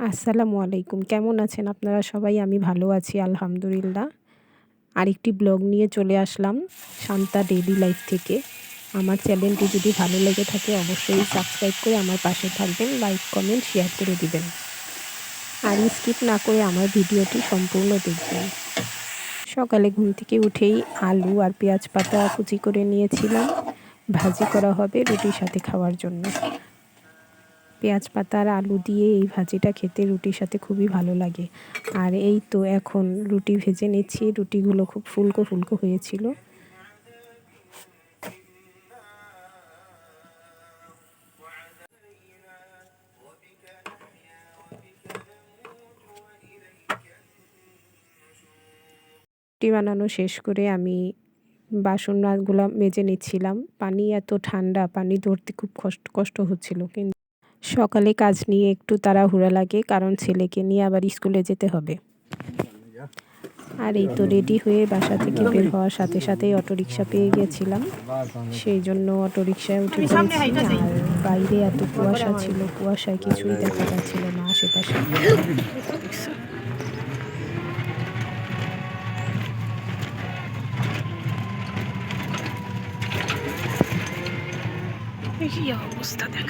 আসসালামু আলাইকুম। কেমন আছেন আপনারা সবাই? আমি ভালো আছি, আলহামদুলিল্লাহ। আরেকটি ব্লগ নিয়ে চলে আসলাম শান্তা ডেইলি লাইফ থেকে। আমার চ্যানেলটি যদি ভালো লেগে থাকে অবশ্যই সাবস্ক্রাইব করে আমার পাশে থাকবেন, লাইক, কমেন্ট, শেয়ার করে দিবেন। আর স্কিপ না করে আমার ভিডিওটি সম্পূর্ণ দেখবেন। সকালে ঘুম থেকে উঠেই আলু আর পেঁয়াজ পাতা কুচি করে নিয়েছিলাম। ভাজি করা হবে রুটির সাথে খাওয়ার জন্য। পেঁয়াজ পাতা আর আলু দিয়ে এই ভাজিটা খেতে রুটির সাথে খুবই ভালো লাগে। আর এই তো এখন রুটি ভেজে নিচ্ছি। রুটিগুলো খুব ফুলকো ফুলকো হয়েছিল। রুটি বানানো শেষ করে আমি বাসনগুলো মেজে নিচ্ছিলাম। পানি এত ঠান্ডা, পানি ধরতে খুব কষ্ট কষ্ট হচ্ছিল। কিন্তু সকালে কাজ নিয়ে একটু তাড়াহুড়া লাগে, কারণ ছেলেকে নিয়ে আবার স্কুলে যেতে হবে। আর এই তো রেডি হয়ে বাসা থেকে বের হওয়ার সাথে সাথেই অটোরিকশা পেয়ে গেছিলাম। সেই জন্য অটোরিকশায় উঠে পড়েছি। আর বাইরে এত কুয়াশা ছিল, কুয়াশায় কিছুই দেখা যাচ্ছিল না আশেপাশে। অবস্থা দেখ।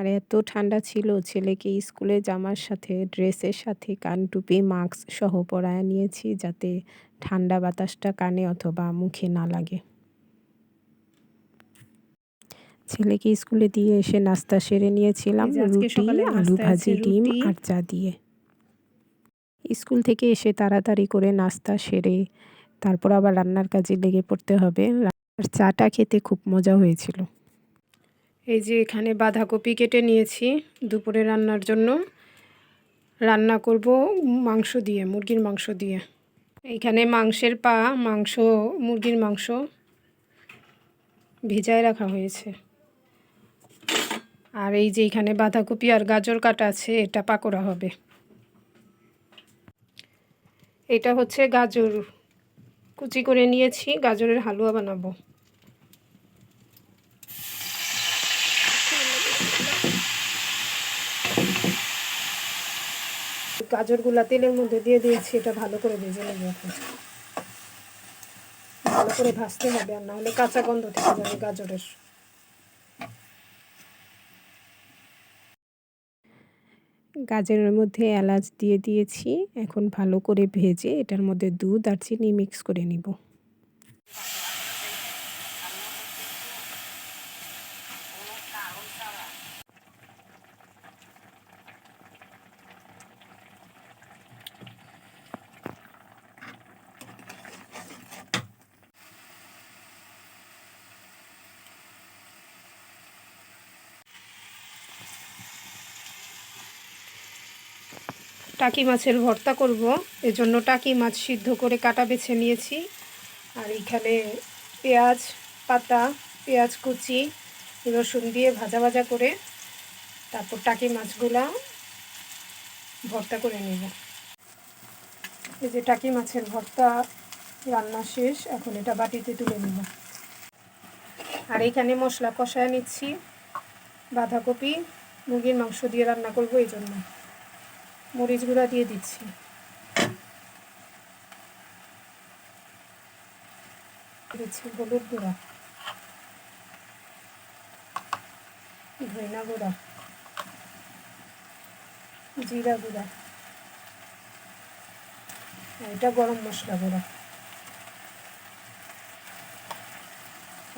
আর এত ঠান্ডা ছিল ছেলেকে স্কুলে জামার সাথে ড্রেসের সাথে কান টুপি মাস্ক সহ পরায় নিয়েছি যাতে ঠান্ডা বাতাসটা কানে অথবা মুখে না লাগে। ছেলেকে স্কুলে দিয়ে এসে নাস্তা সেরে নিয়েছিলাম রুটি আলু ভাজি ডিম আর চা দিয়ে। স্কুল থেকে এসে তাড়াতাড়ি করে নাস্তা সেরে তারপর আবার রান্নার কাজে লেগে পড়তে হবে। আর চাটা খেতে খুব মজা হয়েছিল। এই যে এখানে বাঁধাকপি কেটে নিয়েছি দুপুরে রান্নার জন্য। রান্না করব মাংস দিয়ে, মুরগির মাংস দিয়ে। এইখানে মাংসের পা, মাংস, মুরগির মাংস ভেজায় রাখা হয়েছে। আর এই যে এখানে বাঁধাকপি আর গাজর কাটা আছে, এটা পাকোড়া হবে। এটা হচ্ছে গাজর। কুচি করে নিয়েছি, গাজরের হালুয়া বানাবো। গাজরগুলা তেলের মধ্যে দিয়ে দিয়েছি, এটা ভালো করে ভেজে নেব এখন। ভালো করে ভাজতে হবে আর না হলে কাঁচা গন্ধ থেকে যাবে গাজরের। গাজরের মধ্যে এলাচ দিয়ে দিয়েছি, এখন ভালো করে ভেজে এটার মধ্যে দুধ আর চিনি মিক্স করে নিব। টাকি মাছের ভর্তা করব। এজন্য টাকি মাছ সিদ্ধ করে কাটা বেছে নিয়েছি। আর এখানে পেঁয়াজ, পাতা, পেঁয়াজ কুচি, রসুন দিয়ে ভাজা ভাজা করে তারপর টাকি মাছগুলা ভর্তা করে নেব। এই যে টাকি মাছের ভর্তা রান্না শেষ, এখন এটা বাটিতে তুলে নেব। আর এখানে মশলা কষায় নিচ্ছি। বাঁধাকপি, মুরগির মাংস দিয়ে রান্না করব এই জন্য মরিচ গুঁড়া দিয়ে দিচ্ছি। দিচ্ছি হলুদ গুঁড়া। ধইনা গুঁড়া। জিরা গুঁড়া। এটা গরম মশলা গুঁড়া।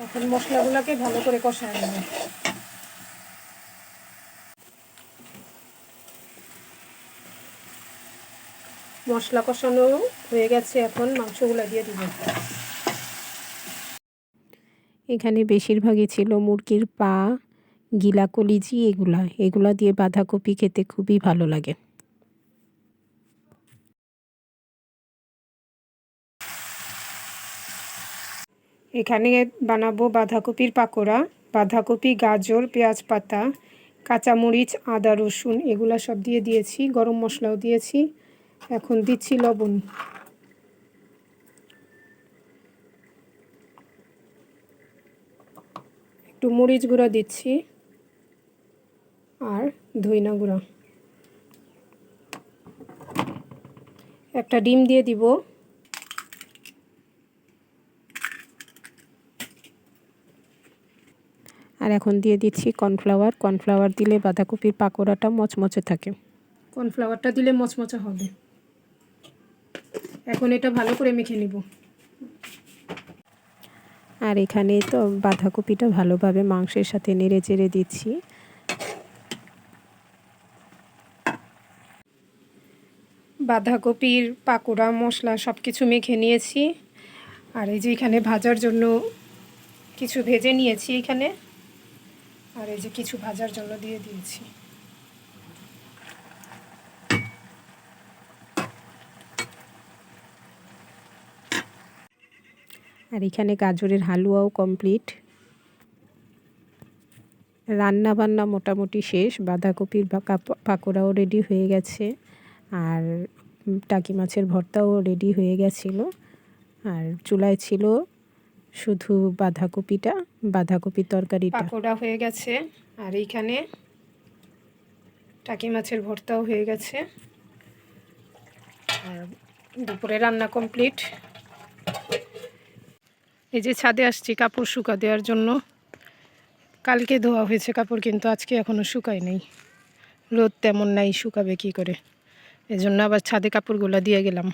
এখন মশলাগুলোকে ভালো করে কষায় নেবে। মশলা কষানো হয়ে গেছে এখন মাংসগুলো দিয়ে দিব। এখানে বেশিরভাগই ছিল মুরগির পা গিলা কলিজি এগুলা। এগুলা দিয়ে বাঁধাকপি খেতে খুবই ভালো লাগে। এখানে বানাবো বাঁধাকপির পাকোড়া বাঁধাকপি গাজর পেঁয়াজ পাতা কাঁচামরিচ আদা রসুন এগুলা সব দিয়ে দিয়েছি গরম মশলাও দিয়েছি। এখন দিচ্ছি লবণ। একটু মরিচ গুঁড়া দিচ্ছি আর ধইনা গুঁড়া। একটা ডিম দিয়ে দিব। আর এখন দিয়ে দিচ্ছি কর্নফ্লাওয়ার। কর্নফ্লাওয়ার দিলে বাঁধাকপির পাকোড়াটা মচমচে থাকে। কর্নফ্লাওয়ারটা দিলে মচমচে হবে। এখন এটা ভালো করে মেখে নিব। আর এখানে তো বাঁধাকপিটা ভালোভাবে মাংসের সাথে নেড়ে চেড়ে দিচ্ছি। বাঁধাকপির পাকোড়া মশলা সব কিছু মেখে নিয়েছি। আর এই যে এখানে ভাজার জন্য কিছু ভেজে নিয়েছি এখানে। আর এই যে কিছু ভাজার জন্য দিয়ে দিয়েছি। আর এখানে গাজরের হালুয়াও কমপ্লিট রান্না বান্না মোটামুটি শেষ, বাঁধাকপির পাকোড়াও রেডি হয়ে গেছে। আর টাকি মাছের ভর্তাও রেডি হয়ে গেছিল। আর চুলায় ছিল শুধু বাঁধাকপিটা বাঁধাকপির তরকারিটা। পাকোড়া হয়ে গেছে। আর এইখানে টাকি মাছের ভর্তাও হয়ে গেছে। আর দুপুরে রান্না কমপ্লিট এই যে ছাদে আসছি, কাপড় শুকা দেওয়ার জন্য। কালকে ধোয়া হয়েছে কাপড়, কিন্তু আজকে এখনও শুকায় নেই। রোদ তেমন নাই, শুকাবে কি করে? এজন্য আবার ছাদে কাপড়গুলো দিয়ে গেলাম।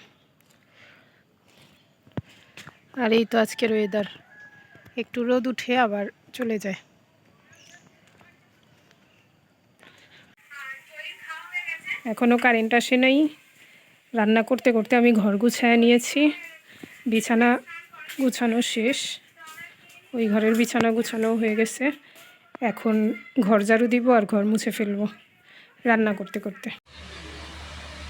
আর এই তো আজকের ওয়েদার একটু রোদ উঠে আবার চলে যায়। এখনও কারেন্ট আসে নাই। রান্না করতে করতে আমি ঘর গুছায় নিয়েছি। বিছানা গুছানো শেষ। ওই ঘরের বিছানা গুছানো হয়ে গেছে। এখন ঘর ঝাড়ু দিব আর ঘর মুছে ফেলব রান্না করতে করতে।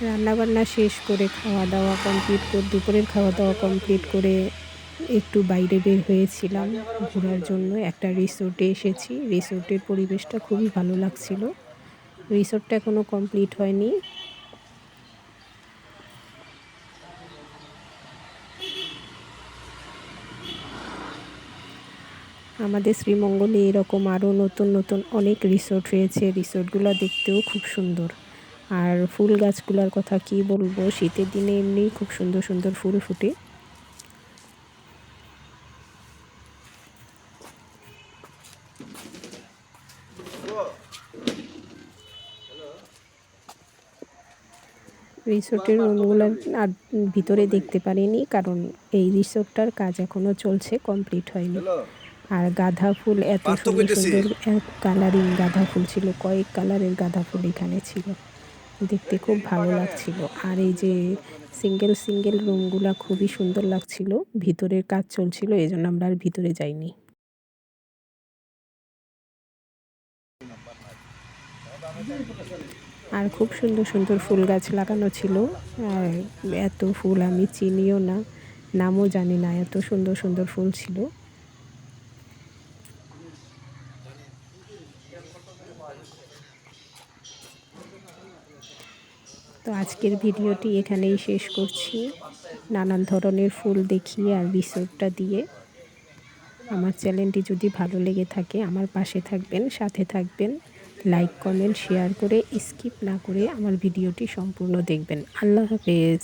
রান্না বান্না শেষ করে খাওয়া দাওয়া কমপ্লিট করে দুপুরের খাওয়া দাওয়া কমপ্লিট করে একটু বাইরে বের হয়েছিলাম। ঘোরার জন্য একটা রিসোর্টে এসেছি। রিসোর্টের পরিবেশটা খুবই ভালো লাগছিল। রিসোর্টটা এখনও কমপ্লিট হয়নি। আমাদের শ্রীমঙ্গলে এরকম আরও নতুন নতুন অনেক রিসোর্ট রয়েছে। রিসোর্টগুলো দেখতেও খুব সুন্দর। আর ফুল গাছগুলোর কথা কি বলব শীতের দিনে এমনি খুব সুন্দর সুন্দর ফুল ফুটে। রিসোর্টের রুমগুলো আর ভিতরে দেখতে পারিনি কারণ এই রিসোর্টটার কাজ এখনও চলছে কমপ্লিট হয়নি। আর গাঁদা ফুল এত সুন্দর সুন্দর কালারিং গাঁদা ফুল ছিল কয়েক কালারের গাঁদা ফুল এখানে ছিল। দেখতে খুব ভালো লাগছিল। আর এই যে সিঙ্গেল সিঙ্গেল রুমগুলা খুবই সুন্দর লাগছিল। ভিতরের কাজ চলছিল এই জন্য আমরা আর ভিতরে যাইনি। আর খুব সুন্দর সুন্দর ফুল গাছ লাগানো ছিল। আর এত ফুল আমি চিনিও না নামও জানি না এত সুন্দর সুন্দর ফুল ছিল। তো আজকের ভিডিওটি এখানেই শেষ করছি। নানান ধরনের ফুল দেখিয়ে আর রিসোর্টটা দিয়ে আমার চ্যানেলটি যদি ভালো লেগে থাকে আমার পাশে থাকবেন, সাথে থাকবেন লাইক কমেন্ট শেয়ার করে স্কিপ না করে আমার ভিডিওটি সম্পূর্ণ দেখবেন। আল্লাহ হাফেজ।